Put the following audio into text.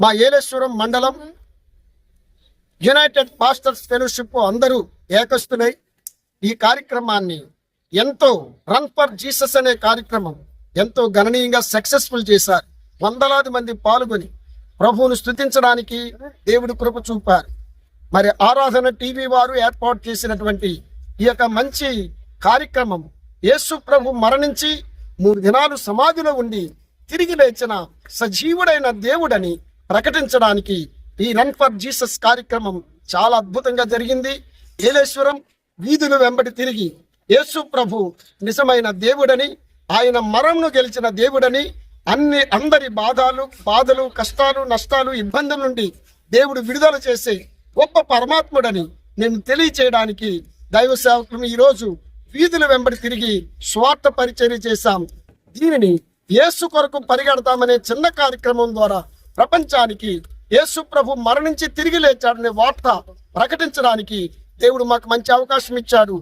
మా ఏలేశ్వరం మండలం United pastors fellowship అందరూ ఏకస్తులై ఈ కార్యక్రమాన్ని ఎంతో రన్ ఫర్ జీసస్ అనే కార్యక్రమం ఎంతో గణనీయంగా సక్సెస్ఫుల్ చేశారు. వందలాది మంది పాల్గొని ప్రభువును స్తుతించడానికి దేవుడు కృప చూపారు. మరి ఆరాధన టీవీ వారు ఏర్పాటు చేసినటువంటి ఈ యొక్క మంచి కార్యక్రమం యేసు ప్రభు మరణించి మూడు దినాలు సమాధిలో ఉండి తిరిగి లేచిన సజీవుడైన దేవుడని ప్రకటించడానికి ఈ రన్ ఫర్ జీసస్ కార్యక్రమం చాలా అద్భుతంగా జరిగింది. ఏలేశ్వరం వీధులు వెంబడి తిరిగి యేసు ప్రభు నిజమైన దేవుడని ఆయన మరణను గెలిచిన దేవుడని అన్ని అందరి బాధలు బాధలు కష్టాలు నష్టాలు ఇబ్బందుల నుండి దేవుడు విడుదల చేసే గొప్ప పరమాత్ముడని నేను తెలియచేయడానికి దైవ సేవకులను ఈరోజు వీధుల వెంబడి తిరిగి స్వార్థ పరిచర్య చేశాం. దీనిని యేసు కొరకు పరిగెడతామనే చిన్న కార్యక్రమం ద్వారా ప్రపంచానికి యేసు ప్రభు మరణించి తిరిగి లేచాడనే వార్త ప్రకటించడానికి దేవుడు మాకు మంచి అవకాశం ఇచ్చాడు.